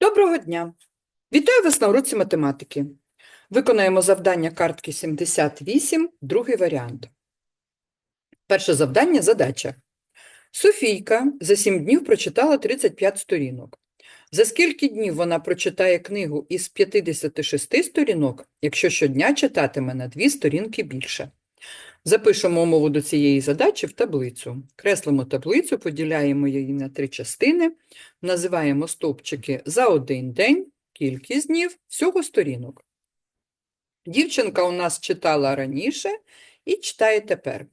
Доброго дня! Вітаю вас на уроці математики. Виконаємо завдання картки 78, другий варіант. Перше завдання – задача. Софійка за 7 днів прочитала 35 сторінок. За скільки днів вона прочитає книгу із 56 сторінок, якщо щодня читатиме на 2 сторінки більше? Запишемо умову до цієї задачі в таблицю. Креслимо таблицю, поділяємо її на три частини, називаємо стовпчики за один день, кількість днів, всього сторінок. Дівчинка у нас читала раніше і читає тепер.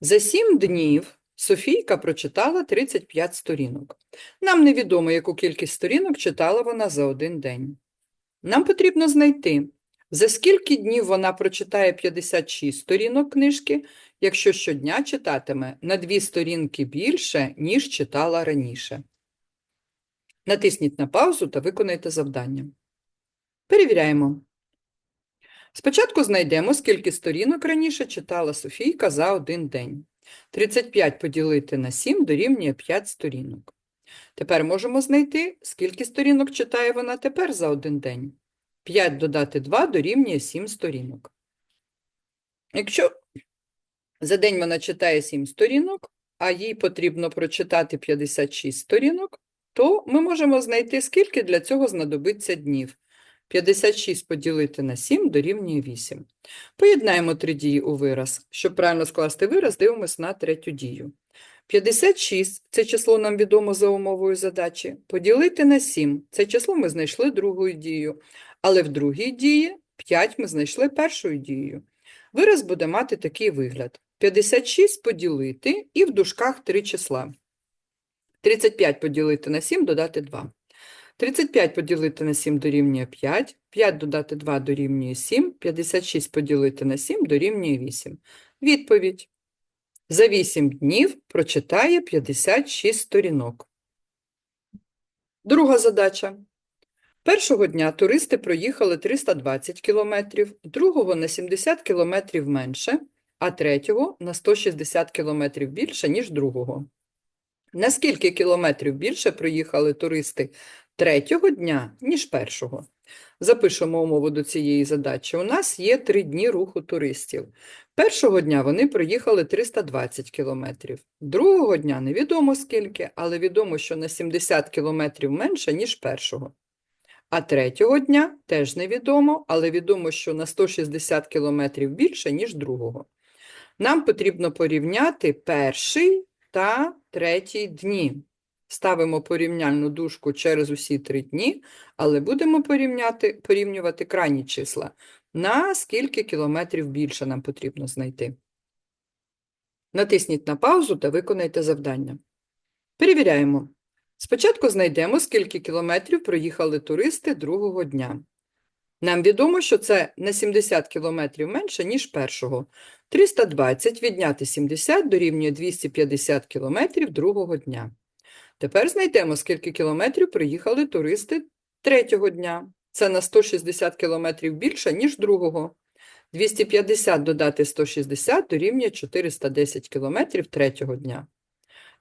За 7 днів Софійка прочитала 35 сторінок. Нам невідомо, яку кількість сторінок читала вона за один день. Нам потрібно знайти, за скільки днів вона прочитає 56 сторінок книжки, якщо щодня читатиме на 2 сторінки більше, ніж читала раніше. Натисніть на паузу та виконайте завдання. Перевіряємо. Спочатку знайдемо, скільки сторінок раніше читала Софійка за один день. 35 поділити на 7 дорівнює 5 сторінок. Тепер можемо знайти, скільки сторінок читає вона тепер за один день. 5 додати 2 дорівнює 7 сторінок. Якщо за день вона читає 7 сторінок, а їй потрібно прочитати 56 сторінок, то ми можемо знайти, скільки для цього знадобиться днів. 56 поділити на 7 дорівнює 8. Поєднаємо три дії у вираз. Щоб правильно скласти вираз, дивимося на третю дію. 56 – це число нам відомо за умовою задачі. Поділити на 7 – це число ми знайшли другою дією. Але в другій дії 5 ми знайшли першою дією. Вираз буде мати такий вигляд. 56 поділити і в дужках три числа. 35 поділити на 7 додати 2. 35 поділити на 7 дорівнює 5, 5 додати 2 дорівнює 7, 56 поділити на 7 дорівнює 8. Відповідь. За 8 днів прочитає 56 сторінок. Друга задача. Першого дня туристи проїхали 320 кілометрів, другого на 70 кілометрів менше, а третього на 160 кілометрів більше, ніж другого. На скільки кілометрів більше проїхали туристи третього дня, ніж першого? Запишемо умову до цієї задачі. У нас є три дні руху туристів. Першого дня вони проїхали 320 кілометрів. Другого дня невідомо скільки, але відомо, що на 70 кілометрів менше, ніж першого. А третього дня теж невідомо, але відомо, що на 160 кілометрів більше, ніж другого. Нам потрібно порівняти перший та третій дні. Ставимо порівняльну дужку через усі три дні, але будемо порівняти, порівнювати крайні числа. На скільки кілометрів більше нам потрібно знайти. Натисніть на паузу та виконайте завдання. Перевіряємо. Спочатку знайдемо, скільки кілометрів проїхали туристи другого дня. Нам відомо, що це на 70 кілометрів менше, ніж першого. 320 відняти 70 дорівнює 250 кілометрів другого дня. Тепер знайдемо, скільки кілометрів проїхали туристи третього дня. Це на 160 кілометрів більше, ніж другого. 250 додати 160 дорівнює 410 кілометрів третього дня.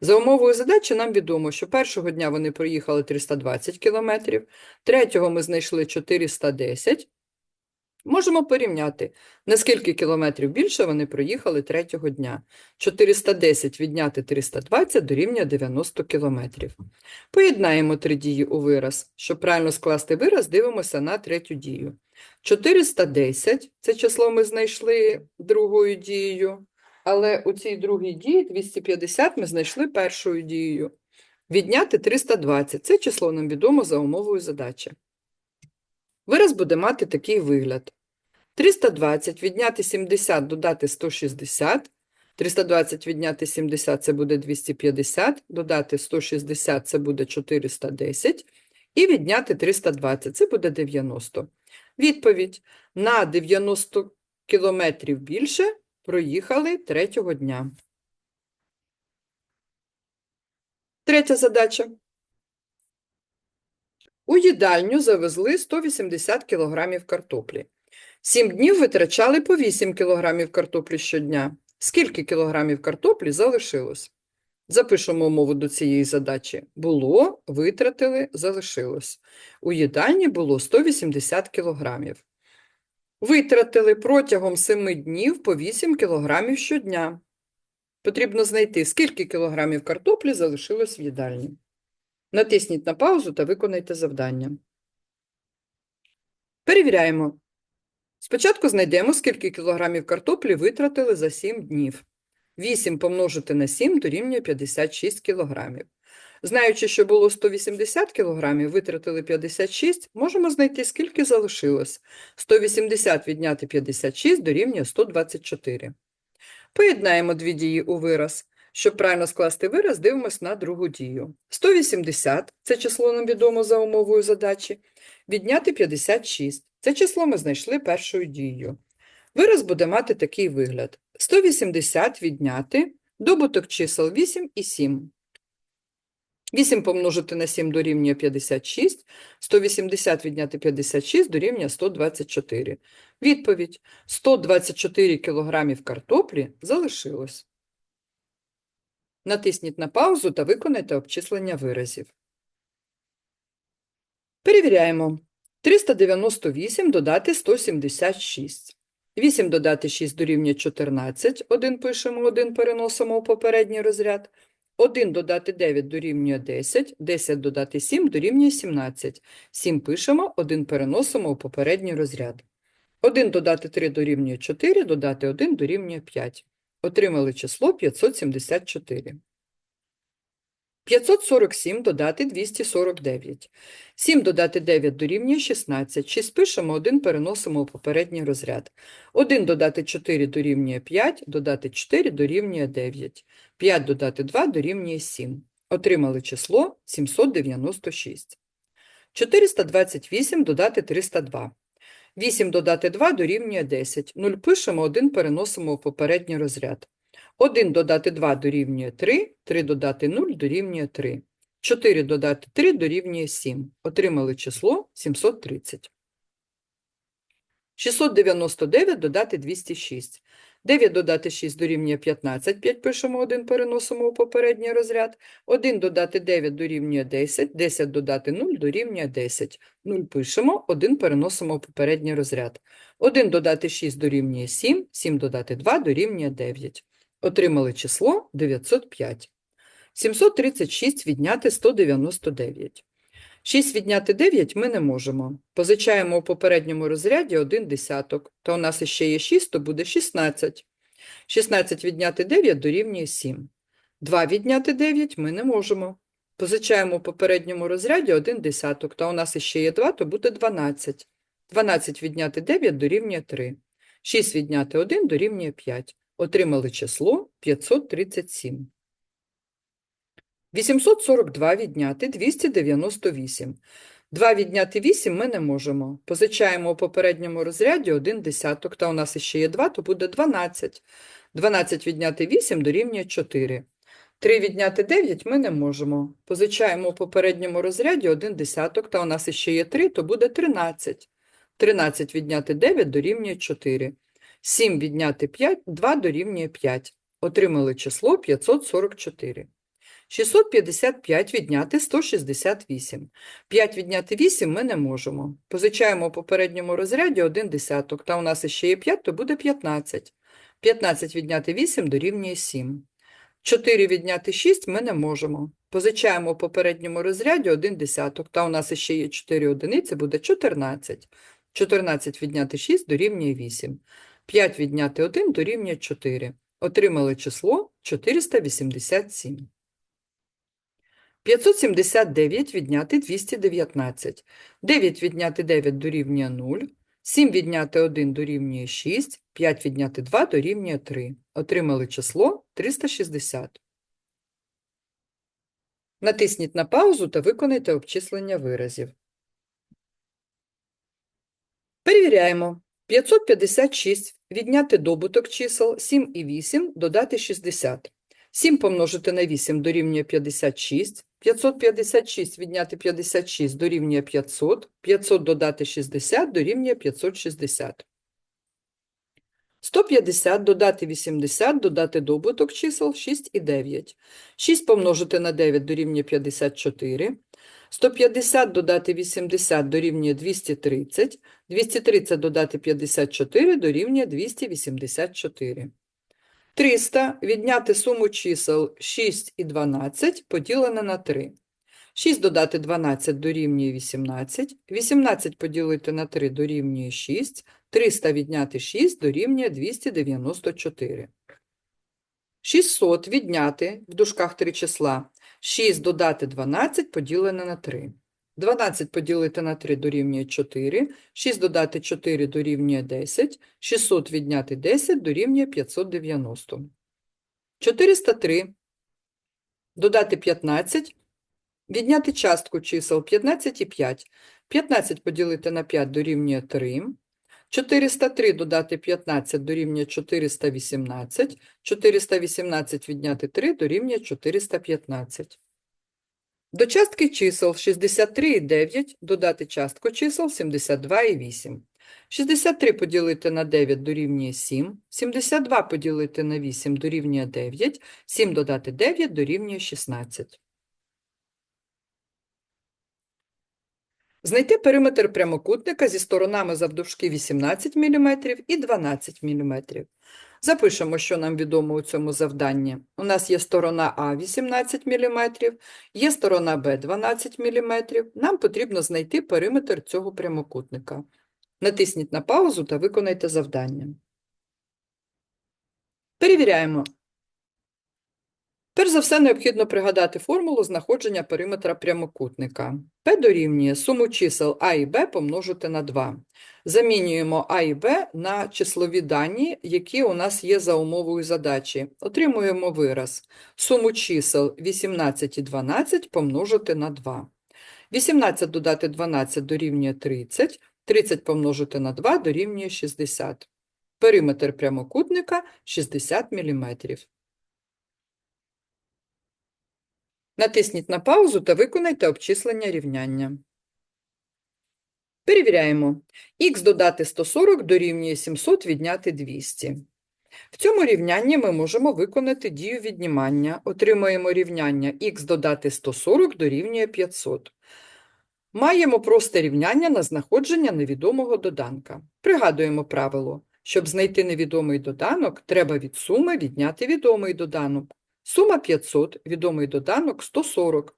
За умовою задачі нам відомо, що першого дня вони проїхали 320 кілометрів, третього ми знайшли 410. Можемо порівняти, на скільки кілометрів більше вони проїхали третього дня. 410 відняти 320 дорівнює 90 кілометрів. Поєднаємо три дії у вираз. Щоб правильно скласти вираз, дивимося на третю дію. 410 – це число ми знайшли другою дією, але у цій другій дії 250 ми знайшли першою дією. Відняти 320 – це число нам відомо за умовою задачі. Вираз буде мати такий вигляд. 320 відняти 70 додати 160. 320 відняти 70 – це буде 250, додати 160 – це буде 410, і відняти 320 – це буде 90. Відповідь. На 90 кілометрів більше проїхали третього дня. Третя задача. У їдальню завезли 180 кг картоплі. Сім днів витрачали по 8 кг картоплі щодня. Скільки кілограмів картоплі залишилось? Запишемо умову до цієї задачі. Було, витратили, залишилось. У їдальні було 180 кілограмів. Витратили протягом 7 днів по 8 кілограмів щодня. Потрібно знайти, скільки кілограмів картоплі залишилось в їдальні. Натисніть на паузу та виконайте завдання. Перевіряємо. Спочатку знайдемо, скільки кілограмів картоплі витратили за 7 днів. 8 помножити на 7 дорівнює 56 кілограмів. Знаючи, що було 180 кілограмів, витратили 56, можемо знайти, скільки залишилось. 180 відняти 56 дорівнює 124. Поєднаємо дві дії у вираз. Щоб правильно скласти вираз, дивимось на другу дію. 180 – це число нам відомо за умовою задачі. Відняти 56 – це число ми знайшли першою дією. Вираз буде мати такий вигляд. 180 відняти добуток чисел 8 і 7. 8 помножити на 7 дорівнює 56, 180 відняти 56 дорівнює 124. Відповідь. 124 кілограмів картоплі залишилось. Натисніть на паузу та виконайте обчислення виразів. Перевіряємо. 398 додати 176. 8 додати 6 дорівнює 14. 1 пишемо, 1 переносимо у попередній розряд. 1 додати 9 дорівнює 10. 10 додати 7 дорівнює 17. 7 пишемо, 1 переносимо у попередній розряд. 1 додати 3 дорівнює 4, додати 1 дорівнює 5. Отримали число 574. 547 додати 249. 7 додати 9 дорівнює 16. 6 пишемо, 1 переносимо у попередній розряд. 1 додати 4 дорівнює 5, додати 4 дорівнює 9. 5 додати 2 дорівнює 7. Отримали число 796. 428 додати 302. 8 додати 2 дорівнює 10. 0 пишемо, 1 переносимо у попередній розряд. 1 додати 2 дорівнює 3, 3 додати 0 дорівнює 3. 4 додати 3 дорівнює 7. Отримали число 730. 699 додати 206. 9 додати 6 дорівнює 15, 5 пишемо 1, переносимо у попередній розряд. 1 додати 9 дорівнює 10, 10 додати 0 дорівнює 10. 0 пишемо, 1 переносимо у попередній розряд. 1 додати 6 дорівнює 7, 7 додати 2 дорівнює 9. Отримали число 905. 736 відняти 199. 6 відняти 9 ми не можемо. Позичаємо у попередньому розряді 1 десяток, то у нас іще є 6, то буде 16. 16 відняти 9 дорівнює 7. 2 відняти 9 ми не можемо. Позичаємо у попередньому розряді 1 десяток, то у нас іще є 2, то буде 12. 12 відняти 9 дорівнює 3. 6 відняти 1 дорівнює 5. Отримали число 537. 842 відняти 298. 2 відняти 8 ми не можемо. Позичаємо у попередньому розряді 1 десяток, та у нас іще є 2, то буде 12. 12 відняти 8 дорівнює 4. 3 відняти 9 ми не можемо. Позичаємо у попередньому розряді 1 десяток, та у нас іще є 3, то буде 13. 13 відняти 9 дорівнює 4. 7 відняти 5, 2 дорівнює 5. Отримали число 544. 655 відняти 168. 5 відняти 8 ми не можемо. Позичаємо у попередньому розряді 1 десяток, та у нас іще є 5, то буде 15. 15 відняти 8 дорівнює 7. 4 відняти 6 ми не можемо. Позичаємо у попередньому розряді 1 десяток, та у нас іще є 4 одиниці, буде 14. 14 відняти 6 дорівнює 8. 5 відняти 1 дорівнює 4. Отримали число 487. 579 відняти 219. 9 відняти 9 дорівнює 0. 7 відняти 1 дорівнює 6. 5 відняти 2 дорівнює 3. Отримали число 360. Натисніть на паузу та виконайте обчислення виразів. Перевіряємо. 556 відняти добуток чисел 7 і 8 додати 60. 7 помножити на 8 дорівнює 56. 556 відняти 56 дорівнює 500. 500 додати 60 дорівнює 560. 150 додати 80, додати добуток чисел 6 і 9. 6 помножити на 9 дорівнює 54. 150 додати 80 дорівнює 230. 230 додати 54 дорівнює 284. 300 відняти суму чисел 6 і 12 поділене на 3. 6 додати 12 дорівнює 18. 18 поділити на 3 дорівнює 6. 300 відняти 6 дорівнює 294. 600 відняти в дужках три числа. 6 додати 12 поділене на 3. 12 поділити на 3 дорівнює 4. 6 додати 4 дорівнює 10. 600 відняти 10 дорівнює 590. 403 додати 15 Відняти частку чисел 15 і 5. 15 поділити на 5 дорівнює 3. 403 додати 15 дорівнює 418. 418 відняти 3 дорівнює 415. До частки чисел 63 і 9 додати частку чисел 72 і 8. 63 поділити на 9 дорівнює 7. 72 поділити на 8 дорівнює 9. 7 додати 9 дорівнює 16. Знайти периметр прямокутника зі сторонами завдовжки 18 мм і 12 мм. Запишемо, що нам відомо у цьому завданні. У нас є сторона А 18 мм, є сторона Б 12 мм. Нам потрібно знайти периметр цього прямокутника. Натисніть на паузу та виконайте завдання. Перевіряємо. Перш за все, необхідно пригадати формулу знаходження периметра прямокутника. P дорівнює суму чисел А і Б помножити на 2. Замінюємо А і Б на числові дані, які у нас є за умовою задачі. Отримуємо вираз. Суму чисел 18 і 12 помножити на 2. 18 додати 12 дорівнює 30, 30 помножити на 2 дорівнює 60. Периметр прямокутника 60 мм. Натисніть на паузу та виконайте обчислення рівняння. Перевіряємо. Х додати 140 дорівнює 700 відняти 200. В цьому рівнянні ми можемо виконати дію віднімання. Отримаємо рівняння х додати 140 дорівнює 500. Маємо просте рівняння на знаходження невідомого доданка. Пригадуємо правило. Щоб знайти невідомий доданок, треба від суми відняти відомий доданок. Сума 500, відомий доданок 140.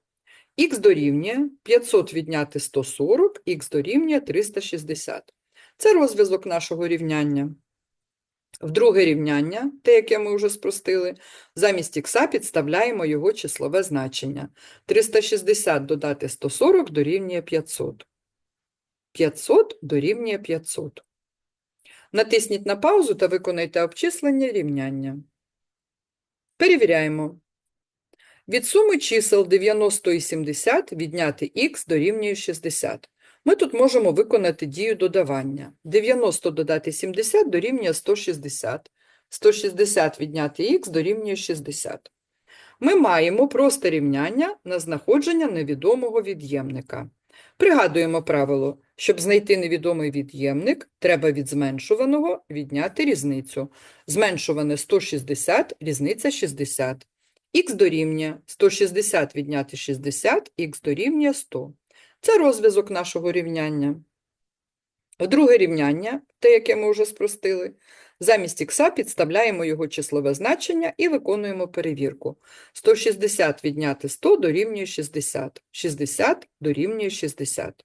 Х дорівнює 500 відняти 140, х дорівнює 360. Це розв'язок нашого рівняння. В друге рівняння, те, яке ми вже спростили, замість х підставляємо його числове значення. 360 додати 140 дорівнює 500. 500 дорівнює 500. Натисніть на паузу та виконайте обчислення рівняння. Перевіряємо. Від суми чисел 90 і 70 відняти х дорівнює 60. Ми тут можемо виконати дію додавання. 90 додати 70 дорівнює 160. 160 відняти х дорівнює 60. Ми маємо просте рівняння на знаходження невідомого від'ємника. Пригадуємо правило. Щоб знайти невідомий від'ємник, треба від зменшуваного відняти різницю. Зменшуване 160, різниця 60. Х дорівнює 160 відняти 60, х дорівнює 100. Це розв'язок нашого рівняння. Друге рівняння, те, яке ми вже спростили, замість х підставляємо його числове значення і виконуємо перевірку. 160 відняти 100 дорівнює 60. 60 дорівнює 60.